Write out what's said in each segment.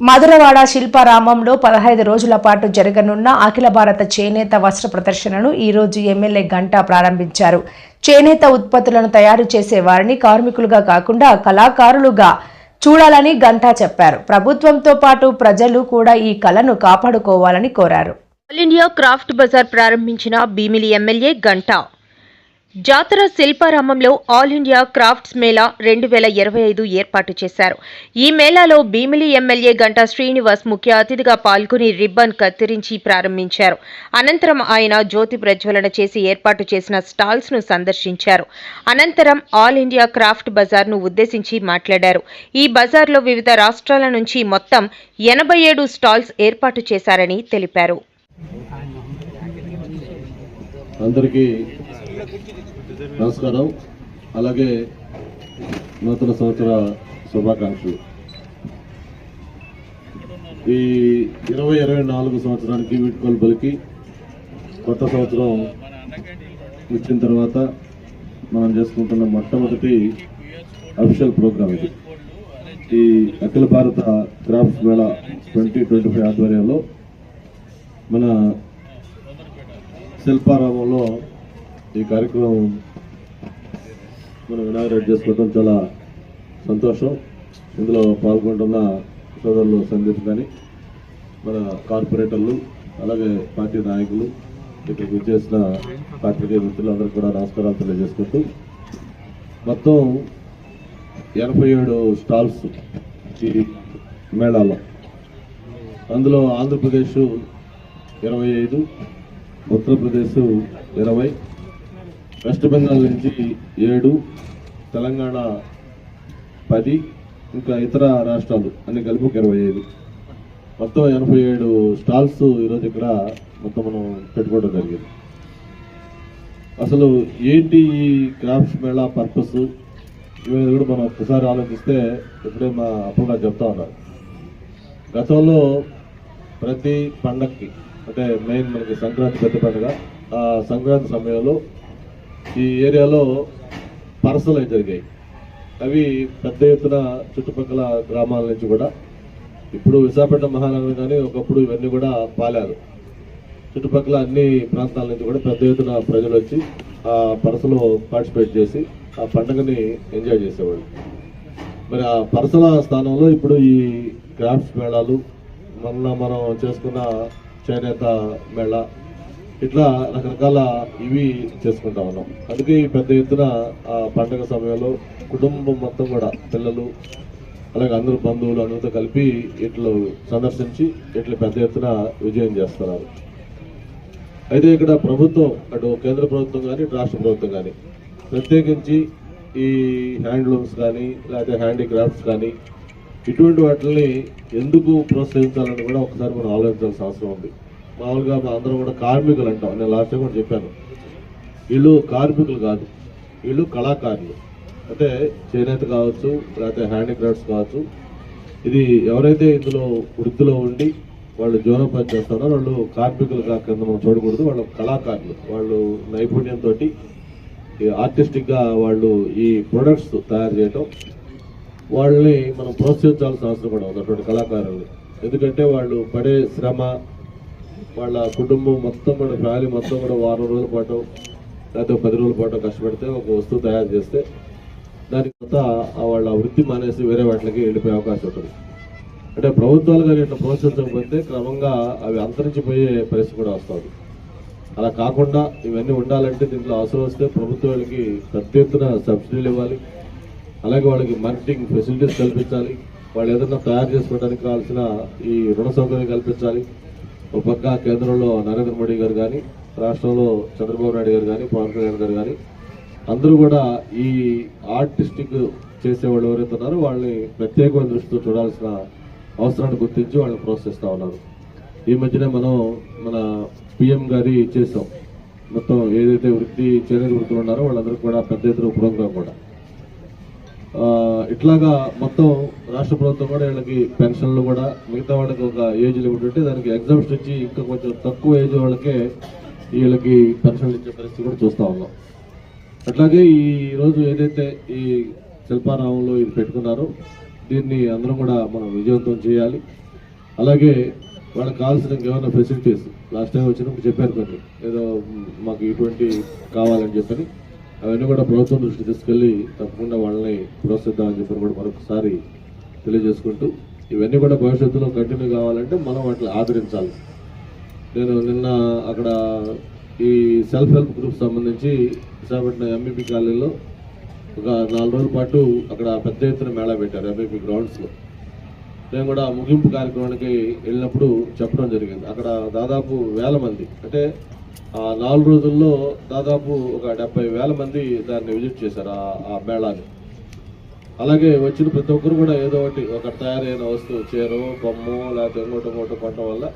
మధురవాడ శిల్పారామంలో పదహైదు రోజుల పాటు జరగనున్న అఖిల భారత చేనేత వస్త్ర ప్రదర్శనను ఈ రోజు ఎమ్మెల్యే గంటా ప్రారంభించారు. చేనేత ఉత్పత్తులను తయారు చేసే వారిని కార్మికులుగా కాకుండా కళాకారులుగా చూడాలని గంటా చెప్పారు. ప్రభుత్వంతో పాటు ప్రజలు కూడా ఈ కళను కాపాడుకోవాలని కోరారు. ఆల్ ఇండియా క్రాఫ్ట్ బజార్ ప్రారంభించిన భీమిలి ఎమ్మెల్యే గంటా జాతర శిల్పారామంలో ఆల్ ఇండియా క్రాఫ్ట్స్ మేళా రెండు వేల ఇరవై ఐదు ఏర్పాటు చేశారు. ఈ మేళాలో భీమిలి ఎమ్మెల్యే గంటా శ్రీనివాస్ ముఖ్య అతిథిగా పాల్గొని రిబ్బన్ కత్తిరించి ప్రారంభించారు. అనంతరం ఆయన జ్యోతి ప్రజ్వలన చేసి ఏర్పాటు చేసిన స్టాల్స్ను సందర్శించారు. అనంతరం ఆల్ ఇండియా క్రాఫ్ట్ బజార్ను ఉద్దేశించి మాట్లాడారు. ఈ బజార్లో వివిధ రాష్ట్రాల నుంచి మొత్తం ఎనభై ఏడు స్టాల్స్ ఏర్పాటు చేశారని తెలిపారు. అందరికీ నమస్కారం. అలాగే నూతన సంవత్సర శుభాకాంక్షలు. ఈ ఇరవై ఇరవై నాలుగు సంవత్సరానికి వీటికోలు బలికి కొత్త సంవత్సరం వచ్చిన తర్వాత మనం చేసుకుంటున్న మొట్టమొదటి అఫిషియల్ ప్రోగ్రామ్ ఇది. ఈ అఖిల భారత crafts mela twenty twenty five ఆధ్వర్యంలో మన శిల్పారామంలో ఈ కార్యక్రమం మనం ఇనాగ్రేట్ చేసుకోవడం చాలా సంతోషం. ఇందులో పాల్గొంటున్న సోదరులు సందీప్ కానీ మన కార్పొరేటర్లు అలాగే పార్టీ నాయకులు ఇక్కడికి విచ్చేసిన పాత్రికేయ మిత్రులందరికీ కూడా నమస్కారాలు తెలియజేసుకుంటూ మొత్తం ఎనభై ఏడు స్టాల్స్ ఈ మేళాలో. అందులో ఆంధ్రప్రదేశ్ ఇరవై ఐదు ఉత్తరప్రదేశ్ ఇరవై వెస్ట్ బెంగాల్ నుంచి ఏడు తెలంగాణ పది ఇంకా ఇతర రాష్ట్రాలు అన్ని కలిపి ఒక ఇరవై ఐదు. మొత్తం ఎనభై ఏడు స్టాల్స్ ఈరోజు ఇక్కడ మొత్తం మనం పెట్టుకోవడం జరిగింది. అసలు ఏంటి ఈ క్రాఫ్ట్స్ మేళా పర్పస్? ఇవన్నీ కూడా మనం ఒక్కసారి ఆలోచిస్తే ఇప్పుడే మా అప్పుడు చెప్తా ఉన్నారు. గతంలో ప్రతి పండక్కి అంటే మెయిన్ మనకి సంక్రాంతి పెద్ద పండుగ. ఆ సంక్రాంతి సమయంలో ఈ ఏరియాలో పరసలు అవి జరిగాయి. అవి పెద్ద ఎత్తున చుట్టుపక్కల గ్రామాల నుంచి కూడా. ఇప్పుడు విశాఖపట్నం మహానగరం కానీ ఒకప్పుడు ఇవన్నీ కూడా పాలారు. చుట్టుపక్కల అన్ని ప్రాంతాల నుంచి కూడా పెద్ద ఎత్తున ప్రజలు వచ్చి ఆ పరసలో పార్టిసిపేట్ చేసి ఆ పండుగని ఎంజాయ్ చేసేవాళ్ళు. మరి ఆ పరసల స్థానంలో ఇప్పుడు ఈ క్రాఫ్ట్స్ మేళాలు మొన్న మనం చేసుకున్న చేనేత మేళ. ఇట్లా రకరకాల ఇవి చేసుకుంటా ఉన్నాం. అందుకే ఈ పెద్ద ఎత్తున ఆ పండగ సమయంలో కుటుంబం మొత్తం కూడా పిల్లలు అలాగే అందరూ బంధువులు అందరితో కలిపి ఇట్లు సందర్శించి ఇట్లా పెద్ద ఎత్తున విజయం చేస్తున్నారు. అయితే ఇక్కడ ప్రభుత్వం అటు కేంద్ర ప్రభుత్వం కానీ రాష్ట్ర ప్రభుత్వం కానీ ప్రత్యేకించి ఈ హ్యాండ్లూమ్స్ కానీ లేకపోతే హ్యాండీక్రాఫ్ట్స్ కానీ ఇటువంటి వాటిని ఎందుకు ప్రోత్సహించాలని కూడా ఒకసారి మనం ఆలోచించాల్సిన అవసరం ఉంది. మామూలుగా మా అందరం కూడా కార్మికులు అంటాం. నేను లాస్ట్ టైం కూడా చెప్పాను. వీళ్ళు కార్మికులు కాదు. వీళ్ళు కళాకారులు. అంటే చేనేత కావచ్చు లేకపోతే హ్యాండీక్రాఫ్ట్స్ కావచ్చు. ఇది ఎవరైతే ఇందులో వృత్తిలో ఉండి వాళ్ళు జీవనోపాధి చేస్తారో వాళ్ళు కార్మికులుగా కింద మనం చూడకూడదు. వాళ్ళు కళాకారులు. వాళ్ళు నైపుణ్యంతో ఆర్టిస్టిక్గా వాళ్ళు ఈ ప్రొడక్ట్స్ తయారు చేయటం వాళ్ళని మనం ప్రోత్సహించాల్సిన అవసరం కూడా ఉంది అటువంటి కళాకారులు ఎందుకంటే వాళ్ళు పడే శ్రమ వాళ్ళ కుటుంబం మొత్తం మన ఫ్యామిలీ మొత్తం కూడా వారం రోజుల పాటు లేకపోతే పది రోజుల పాటు కష్టపడితే ఒక వస్తువు తయారు చేస్తే దాని తర్వాత వాళ్ళ వృత్తి మానేసి వేరే వాటికి వెళ్ళిపోయే అవకాశం ఉంటుంది. అంటే ప్రభుత్వాలు కానీ ఇట్లా ప్రోత్సహించకపోతే క్రమంగా అవి అంతరించిపోయే పరిస్థితి కూడా వస్తుంది అలా కాకుండా ఇవన్నీ ఉండాలంటే దీంట్లో అవసరం వస్తే ప్రభుత్వాలకి పెద్ద ఎత్తున సబ్సిడీలు ఇవ్వాలి. అలాగే వాళ్ళకి మార్కెటింగ్ ఫెసిలిటీస్ కల్పించాలి. వాళ్ళు ఏదైనా తయారు చేసుకోవడానికి కావాల్సిన ఈ రుణ సౌకర్యం కల్పించాలి. ఒక పక్క కేంద్రంలో నరేంద్ర మోడీ గారు కానీ రాష్ట్రంలో చంద్రబాబు నాయుడు గారు కానీ పవన్ కళ్యాణ్ గారు కానీ అందరూ కూడా ఈ ఆర్టిస్టిక్ చేసేవాళ్ళు ఎవరైతే ఉన్నారో వాళ్ళని ప్రత్యేకమైన దృష్టితో చూడాల్సిన అవసరాన్ని గుర్తించి వాళ్ళని ప్రోత్సహిస్తూ ఉన్నారు. ఈ మధ్యనే మనం మన పిఎం గారి చేసాం మొత్తం ఏదైతే వృత్తి చేనేత వృత్తులు ఉన్నారో వాళ్ళందరికీ కూడా పెద్ద ఎత్తున ప్రోగ్రాం కూడా. ఇట్లాగా మొత్తం రాష్ట్ర ప్రభుత్వం కూడా వీళ్ళకి పెన్షన్లు కూడా మిగతా వాళ్ళకి ఒక ఏజ్ లిమిట్ ఉంటే దానికి ఎగ్జామ్స్ ఇచ్చి ఇంకా కొంచెం తక్కువ ఏజ్ వాళ్ళకే వీళ్ళకి పెన్షన్లు ఇచ్చే పరిస్థితి కూడా చూస్తూ ఉన్నాం. అట్లాగే ఈ రోజు ఏదైతే ఈ శిల్పారామంలో ఇది పెట్టుకున్నారో దీన్ని అందరం కూడా మనం విజయవంతం చేయాలి. అలాగే వాళ్ళకి కావాల్సిన ఇంకేమైనా ఫెసిలిటీస్ లాస్ట్ టైం వచ్చినప్పుడు చెప్పారు కొన్ని. ఏదో మాకు ఇటువంటి కావాలని చెప్పని. అవన్నీ కూడా ప్రభుత్వం దృష్టికి తీసుకెళ్ళి తప్పకుండా వాళ్ళని ప్రోత్సహిద్దామని చెప్పి కూడా మరొకసారి తెలియజేసుకుంటూ ఇవన్నీ కూడా భవిష్యత్తులో కంటిన్యూ కావాలంటే మనం వాటిని ఆదరించాలి. నేను నిన్న అక్కడ ఈ సెల్ఫ్ హెల్ప్ గ్రూప్ సంబంధించి విశాఖపట్నం ఎంఈపీ కాలనీలో ఒక నాలుగు రోజుల పాటు అక్కడ పెద్ద ఎత్తున మేళా పెట్టారు ఎంఈపీ గ్రౌండ్స్లో నేను కూడా ముగింపు కార్యక్రమానికి వెళ్ళినప్పుడు చెప్పడం జరిగింది. అక్కడ దాదాపు వేల మంది. అంటే నాలుగు రోజుల్లో దాదాపు ఒక డెబ్బై వేల మంది దాన్ని విజిట్ చేశారు ఆ- ఆ మేళాని. అలాగే వచ్చిన ప్రతి ఒక్కరు కూడా ఏదో ఒకటి ఒక తయారైన వస్తువు చీరో బొమ్మో లేకపోతే ఇంకోటి ఇంకోటి కొనడం వల్ల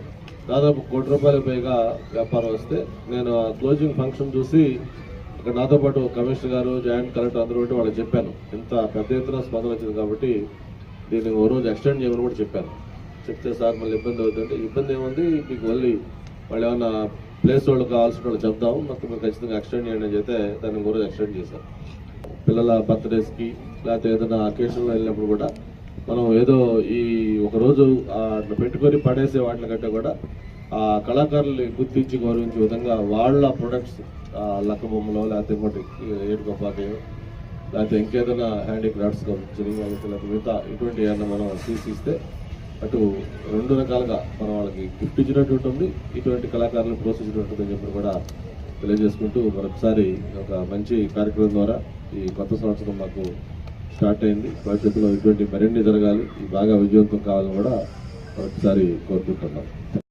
దాదాపు కోటి రూపాయల పైగా వ్యాపారం వస్తే నేను ఆ క్లోజింగ్ ఫంక్షన్ చూసి ఇక్కడ నాతో పాటు కమిషనర్ గారు జాయింట్ కలెక్టర్ అందరూ ఒకటి వాళ్ళకి చెప్పాను. ఇంత పెద్ద ఎత్తున స్పందన వచ్చింది కాబట్టి దీన్ని ఓ రోజు ఎక్స్టెండ్ చేయమని కూడా చెప్పాను. చెప్తే సార్ మళ్ళీ ఇబ్బంది అవుతుంటే ఇబ్బంది ఏముంది? మీకు మళ్ళీ వాళ్ళు ఏమన్నా ప్లేస్ వాళ్ళు కావాల్సిన వాళ్ళు చెప్దాం మొత్తం మీరు ఖచ్చితంగా ఎక్స్టెండ్ చేయండి అని చెప్తే దాన్ని ఇంకో ఎక్స్టెండ్ చేశాం పిల్లల బర్త్డేస్కి లేకపోతే ఏదైనా అకేషన్లో వెళ్ళినప్పుడు కూడా మనం ఏదో ఈ ఒకరోజు అట్లా పెట్టుకొని పడేసే వాటిని కంటే కూడా ఆ కళాకారుల్ని గుర్తించి గౌరవించే విధంగా వాళ్ళ ప్రొడక్ట్స్ లక్క బొమ్మలో లేకపోతే ఇంకోటి ఏడుకొప్పాకయో లేకపోతే ఇంకేదైనా హ్యాండీక్రాఫ్ట్స్ వచ్చినాయి లేకపోతే మిగతా ఇటువంటి ఏమన్నా మనం తీసిస్తే అటు రెండు రకాలుగా మనం వాళ్ళకి గిఫ్ట్ ఇచ్చినట్టు ఉంటుంది ఇటువంటి కళాకారులను ప్రోత్సహించినట్టు ఉంటుంది అని చెప్పి కూడా తెలియజేసుకుంటూ మరొకసారి ఒక మంచి కార్యక్రమం ద్వారా ఈ కొత్త సంవత్సరం మాకు స్టార్ట్ అయింది. భవిష్యత్తులో ఇటువంటి మరిన్ని జరగాలి బాగా విజయవంతం కావాలని కూడా మరొకసారి కోరుకుంటున్నాం.